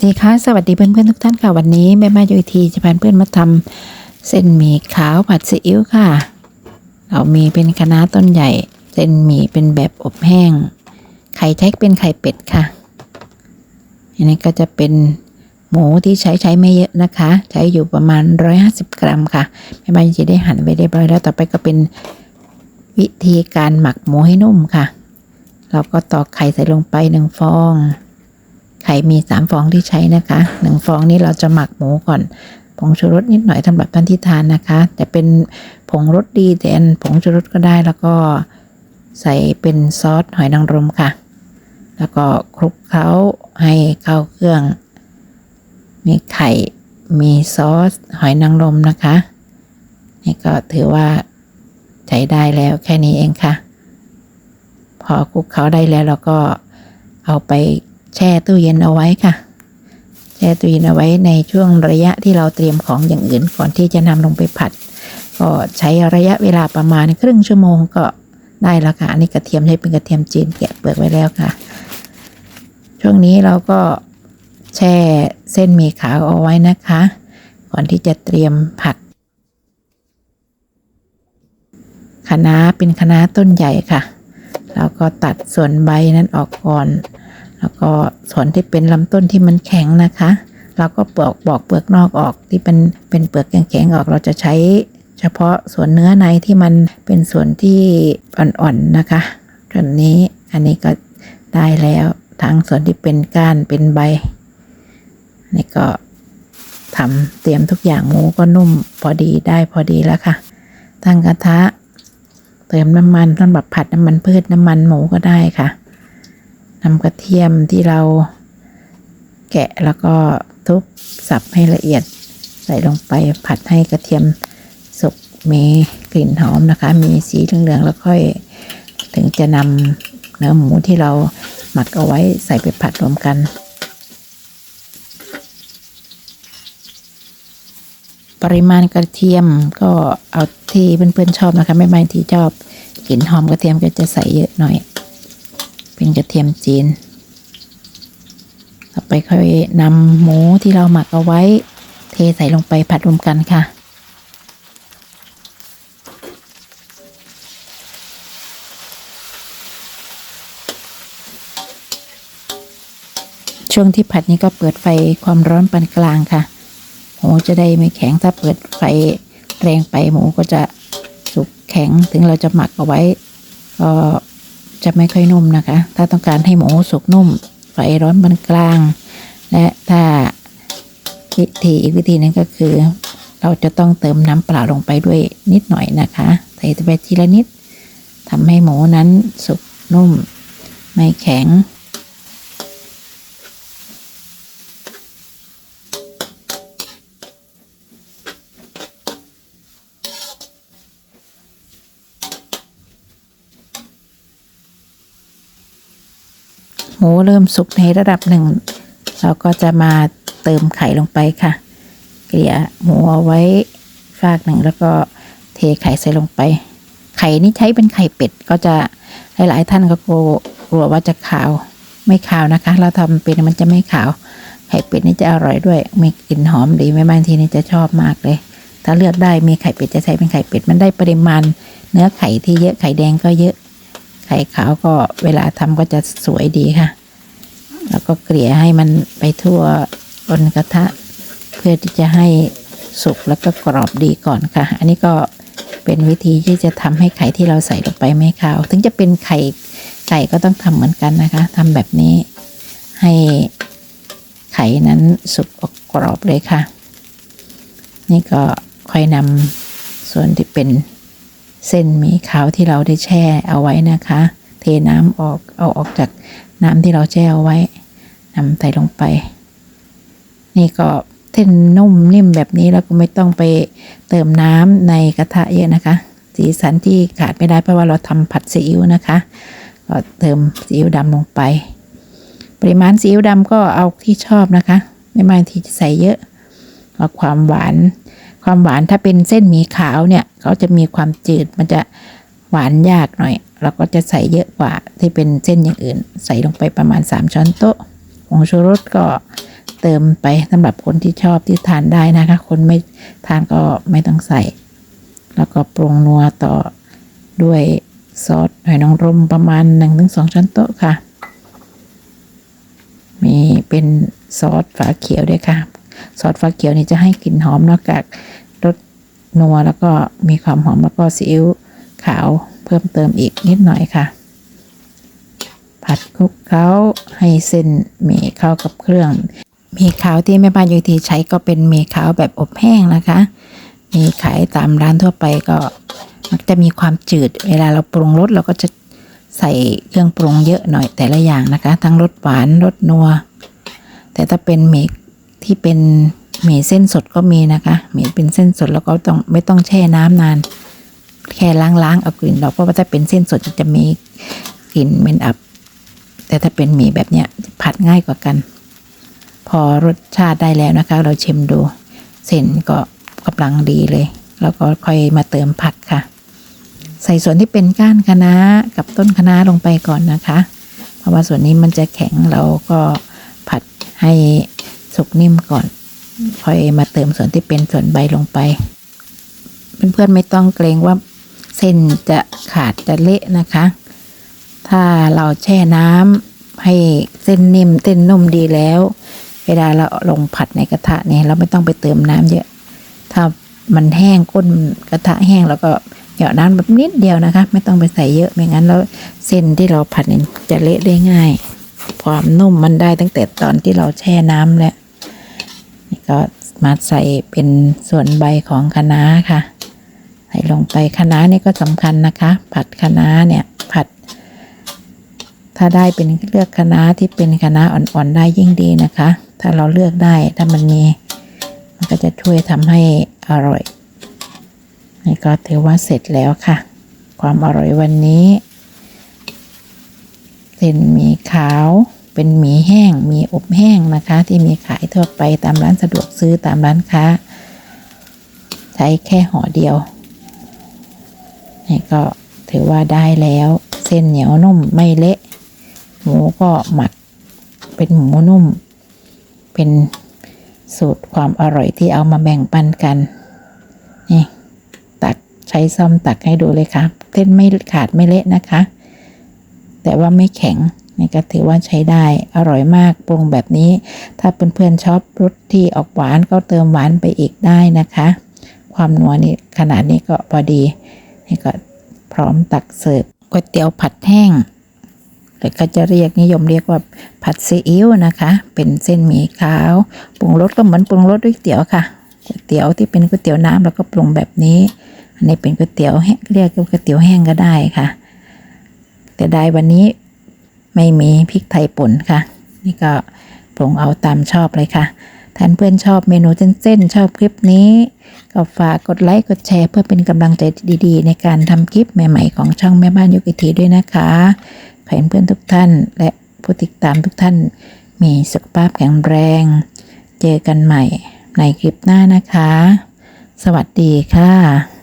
สวัสดีค่ะสวัสดีเพื่อนๆทุกท่านค่ะวันนี้แม่มาโยทีจะพาเพื่อนมาทำเส้นหมี่ขาวผัดซีอิ๊วค่ะ เรามีเป็นคณะต้นใหญ่ เส้นหมี่เป็นแบบอบแห้ง ไข่ใช้เป็นไข่เป็ดค่ะ อันนี้ก็จะเป็นหมูที่ใช้ใช้ไม่เยอะนะคะ ใช้อยู่ประมาณ 150 กรัมค่ะแม่บ้านจะได้หั่นไปเรียบร้อยแล้วต่อไปก็เป็นวิธีการหมักหมูให้นุ่มค่ะ เราก็ตอกไข่ใส่ลงไปหนึ่งฟอง ไข่มีสามฟองที่ใช้นะคะหนึ่งฟองนี้เราจะหมักหมูก่อน ผงชูรสนิดหน่อยสำหรับท่านที่ทานนะคะ แต่เป็นผงรสดีแทนผงชูรสก็ได้แล้วก็ใส่เป็นซอสหอยนางรมค่ะ แล้วก็คลุกเคล้าให้เข้าเครื่อง มีไข่ มีซอสหอยนางรมนะคะ นี่ก็ถือว่าใช้ได้แล้วแค่นี้เองค่ะ พอคลุกเคล้าได้แล้วเราก็เอาไป แช่ตู้เย็นเอาไว้ค่ะ แช่ตู้เย็นเอาไว้ในช่วงระยะที่เราเตรียมของอย่างอื่นก่อนที่จะนำลงไปผัด ก็ใช้ระยะเวลาประมาณครึ่งชั่วโมงก็ได้แล้วค่ะ อันนี้กระเทียมใช้เป็นกระเทียมจีนแกะเปลือกไว้แล้วค่ะ ช่วงนี้เราก็แช่เส้นมีขาวเอาไว้นะคะ ก่อนที่จะเตรียมผักคะน้าเป็นคะน้าต้นใหญ่ค่ะ แล้วก็ตัดส่วนใบนั้นออกก่อน แล้วก็ส่วนที่เป็นลำต้นที่มันแข็งนะคะ เราก็ปอกบอกเปลือกนอกออกที่เป็นเป็นเปลือกแข็งๆออกเราจะใช้ เฉพาะส่วนเนื้อในที่มันเป็นส่วนที่อ่อนๆนะคะส่วนนี้อันนี้ก็ได้แล้วทั้งส่วนที่เป็นก้านเป็นใบนี่ก็ทำเตรียมทุกอย่างหมูก็นุ่มพอดีได้พอดีแล้วค่ะ ตั้งกระทะ เติมน้ำมันสำหรับผัดน้ำมันพืชน้ำมันหมูก็ได้ค่ะ นำกระเทียมที่เราแกะแล้วก็ทุบสับให้ละเอียด ใส่ลงไปผัดให้กระเทียมสุกมีกลิ่นหอมนะคะ มีสีเหลืองๆแล้วค่อยถึงจะนำเนื้อหมูที่เราหมักเอาไว้ใส่ไปผัดรวมกันปริมาณกระเทียมก็เอาที่เพื่อนๆชอบนะคะ ไม่ไม่ที่ชอบกลิ่นหอมกระเทียมก็จะใส่เยอะหน่อย เป็นกระเทียมจีน ต่อไปค่อยนำหมูที่เราหมักเอาไว้ เทใส่ลงไปผัดรวมกันค่ะช่วงที่ผัดนี้ก็เปิดไฟความร้อนปานกลางค่ะ หมูจะได้ไม่แข็งถ้าเปิดไฟแรงไปหมูก็จะสุกแข็งถึงเราจะหมักเอาไว้ก็ จะไม่ค่อยนุ่มนะคะ ถ้าต้องการให้หมูสุกนุ่มไฟร้อนปานกลาง และถ้าวิธีอีกวิธีหนึงก็คือ เราจะต้องเติมน้ำเปล่าลงไปด้วยนิดหน่อยนะคะ ใส่ไปทีละนิดทำให้หมูนั้นสุกนุ่ม ไม่แข็ง หมูเริ่มสุกในระดับหนึ่ง เราก็จะมาเติมไข่ลงไปค่ะ เกลี่ยหมูเอาไว้ฟากหนึ่งแล้วก็เทไข่ใส่ลงไป ไข่นี่ใช้เป็นไข่เป็ดก็จะหลายๆท่านก็กลัวกลัวว่าจะขาวไม่ขาวนะคะ เราทำเป็นมันจะไม่ขาว ไข่เป็ดนี่จะอร่อยด้วยมีกลิ่นหอมดีแม่บ้านทีนี่จะชอบมากเลย ถ้าเลือกได้มีไข่เป็ดจะใช้เป็นไข่เป็ดมันได้ปริมาณ เนื้อไข่ที่เยอะไข่แดงก็เยอะ ไข่ขาวก็เวลาทำก็จะสวยดีค่ะ แล้วก็เกลี่ยให้มันไปทั่วบนกระทะ เพื่อที่จะให้สุกแล้วก็กรอบดีก่อนค่ะ อันนี้ก็เป็นวิธีที่จะทำให้ไข่ที่เราใส่ลงไปไม่ขาว ถึงจะเป็นไข่ไก่ก็ต้องทำเหมือนกันนะคะทำแบบนี้ให้ไข่นั้นสุกออกกรอบเลยค่ะ นี่ก็ค่อยนำส่วนที่เป็น เส้นหมี่ขาวที่เราได้แช่เอาไว้นะคะ เทน้ำออกเอาออกจากน้ำที่เราแช่เอาไว้นำใส่ลงไป นี่ก็เส้นนุ่มนิ่มแบบนี้แล้วก็ไม่ต้องไปเติมน้ำในกระทะเยอะนะคะ สีสันที่ขาดไม่ได้เพราะว่าเราทำผัดซีอิ๊วนะคะก็เติมซีอิ๊วดำลงไป ปริมาณซีอิ๊วดำก็เอาที่ชอบนะคะ ไม่ไม่ที่จะใส่เยอะเอาความหวาน ความหวานถ้าเป็นเส้นหมี่ขาวเนี่ยเขาจะมีความจืดมันจะหวานยากหน่อย เราก็จะใส่เยอะกว่าที่เป็นเส้นอย่างอื่น ใส่ลงไปประมาณ 3 ช้อนโต๊ะผงชูรสก็เติมไปสำหรับคนที่ชอบที่ทานได้นะคะ คนไม่ทานก็ไม่ต้องใส่ แล้วก็ปรุงนัวต่อด้วยซอสหอยนางรมประมาณ 1-2 ช้อนโต๊ะค่ะ มีเป็นซอสฝาเขียวด้วยค่ะ ซอสฝาเขียวนี่จะให้กลิ่นหอมนอกจากรสนัวแล้วก็มีความหอมแล้วก็ซีอิ๊วขาวเพิ่มเติมอีกนิดหน่อยค่ะ ผัดคลุกเคล้าให้เส้นหมี่เข้ากับเครื่องหมีขาวที่แม่บ้านยูทีใช้ก็เป็นหมี่ขาวแบบอบแห้งนะคะ มีขายตามร้านทั่วไปก็มักจะมีความจืด เวลาเราปรุงรสเราก็จะใส่เครื่องปรุงเยอะหน่อยแต่ละอย่างนะคะ ทั้งรสหวานรสนัว แต่ถ้าเป็นหมี่ ที่เป็นหมี่เส้นสดก็มีนะคะหมี่เป็นเส้นสดแล้วก็ต้องไม่ต้องแช่น้ำนาน แค่ล้างๆเอากลิ่นออกเพราะว่าถ้าเป็นเส้นสดจะมีกลิ่นเหม็นอับ แต่ถ้าเป็นหมี่แบบเนี้ยผัดง่ายกว่ากัน พอรสชาติได้แล้วนะคะ เราชิมดู เส้นก็กำลังดีเลย แล้วก็ค่อยมาเติมผักค่ะ ใส่ส่วนที่เป็นก้านคะน้ากับต้นคะน้าลงไปก่อนนะคะ เพราะว่าส่วนนี้มันจะแข็งเราก็ผัดให้ สุกนิ่มก่อนค่อยมาเติมส่วนที่เป็นส่วนใบลงไป เพื่อนๆไม่ต้องเกรงว่าเส้นจะขาดจะเละนะคะ ถ้าเราแช่น้ำให้เส้นนิ่มเส้นนุ่มดีแล้ว เวลาเราลงผัดในกระทะเนี่ยเราไม่ต้องไปเติมน้ำเยอะ ถ้ามันแห้งก้นกระทะแห้งแล้วก็เหยาะน้ำแบบนิดเดียวนะคะ ไม่ต้องไปใส่เยอะไม่งั้นแล้วเส้นที่เราผัดเนี่ยจะเละได้ง่าย ความนุ่มมันได้ตั้งแต่ตอนที่เราแช่น้ำแล้ว ก็มาใส่เป็นส่วนใบของคะน้าค่ะ ใส่ลงไปคะน้านี่ก็สำคัญนะคะ ผัดคะน้าเนี่ยผัด ถ้าได้เป็นเลือกคะน้าที่เป็นคะน้าอ่อนๆได้ยิ่งดีนะคะ ถ้าเราเลือกได้ถ้ามันมีมันก็จะช่วยทำให้อร่อยนี่ก็ถือว่าเสร็จแล้วค่ะ ความอร่อยวันนี้เส้นหมี่ขาว เป็นหมี่แห้งหมีอบแห้งนะคะ ที่มีขายทั่วไปตามร้านสะดวกซื้อตามร้านค้า ใช้แค่ห่อเดียวนี่ก็ถือว่าได้แล้วเส้นเหนียวนุ่มไม่เละหมูก็หมักเป็นหมูนุ่ม เป็นสูตรความอร่อยที่เอามาแบ่งปันกันนี่ตักใช้ซ่อมตักให้ดูเลยค่ะเส้นไม่ขาดไม่เละนะคะ แต่ว่าไม่แข็ง นี่ก็ถือว่าใช้ได้อร่อยมากปรุงแบบนี้ ถ้าเพื่อนๆชอบรสที่ออกหวานก็เติมหวานไปอีกได้นะคะ ความนัวนี่ขนาดนี้ก็พอดีนี่ก็พร้อมตักเสิร์ฟก๋วยเตี๋ยวผัดแห้งหรือก็จะเรียกนิยมเรียกว่าผัดซีอิ๊วนะคะ เป็นเส้นหมี่ขาวปรุงรสก็เหมือนปรุงรสด้วยเตี๋ยวค่ะก๋วยเตี๋ยวที่เป็นก๋วยเตี๋ยวน้ำแล้วก็ปรุงแบบนี้อันนี้เป็นก๋วยเตี๋ยวแห้งเรียกก๋วยเตี๋ยวแห้งก็ได้ค่ะแต่ได้วันนี้ ไม่มีพริกไทยป่นค่ะ นี่ก็ปรุงเอาตามชอบเลยค่ะท่านเพื่อนชอบเมนูเส้นๆชอบคลิปนี้ ก็ฝากกดไลค์กดแชร์เพื่อเป็นกำลังใจดีๆ ในการทำคลิปใหม่ๆของช่องแม่บ้านยุกิทีด้วยนะคะขอให้เพื่อนทุกท่าน และผู้ติดตามทุกท่าน มีสุขภาพแข็งแรง เจอกันใหม่ในคลิปหน้านะคะ สวัสดีค่ะ